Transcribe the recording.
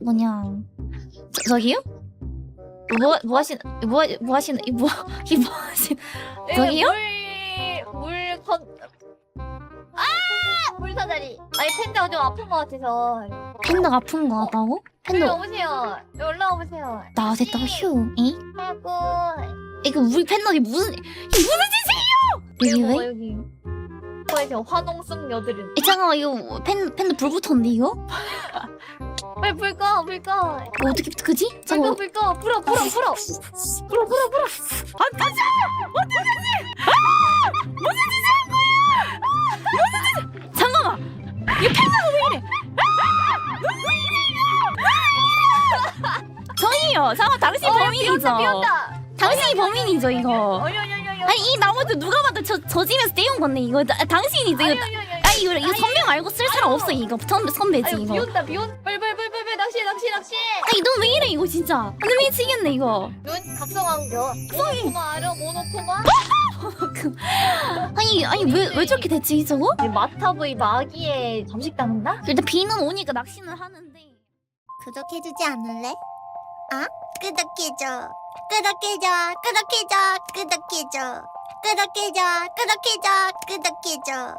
뭐냐 저, 저기요? 뭐, 뭐 하시는 뭐, 뭐 하시는 이뭐 이뭐 하시는 저기요? 물물건 아! 물사다리. 아니 팬데가 좀 아픈 것 같아서. 팬더가 아픈 거 같다고? 여기 팬더 오세요. 여기 올라와 보세요. 나 됐다 휴 이? 하고 이거 우리 팬더이 무슨 이게 무슨 짓이에요? 여기 왜? 여기. 화농성 여드름. 이 잠깐만 이거 팬 팬더 불 붙었는데 이거? 빨리 불 꺼, 불 꺼. 이거 어떻게 그지? 불 꺼, 불 꺼. 불어, 불어, 불어. 불어, 불어, 불어. 아 가자! 어떡하지? 아! 무슨 짓을 한 거야? 아! 무슨 짓? 잠깐만 이 팬더가 왜 이래? 저희요 잠깐 당신 어, 범인이죠 비온다, 비온다. 당신이 범인이죠 이거 어여 여여여. 아니 이 나무도 누가 봐도 저, 저 집에서 떼온 건데 이거 나- 당신이죠 이거 아 이거 이거 선명 알고 쓸 사람 없어 이거 선배 선배지 이거 비온다 비온 빨리 아니 너왜 이래 이거 진짜 근데 미치겠네 이거 눈 각성한겨 모노코마 알아 모노코마? 아니 아니 왜 왜 저렇게 됐지 저거? 이 마타브이 마기에 잠식당했나? 일단 비는 오니까 낚시는 하는데 구독해주지 않을래? 아? 구독해줘. 구독해줘. 구독해줘. 구독해줘. 구독해줘. 구독해줘. 구독해줘.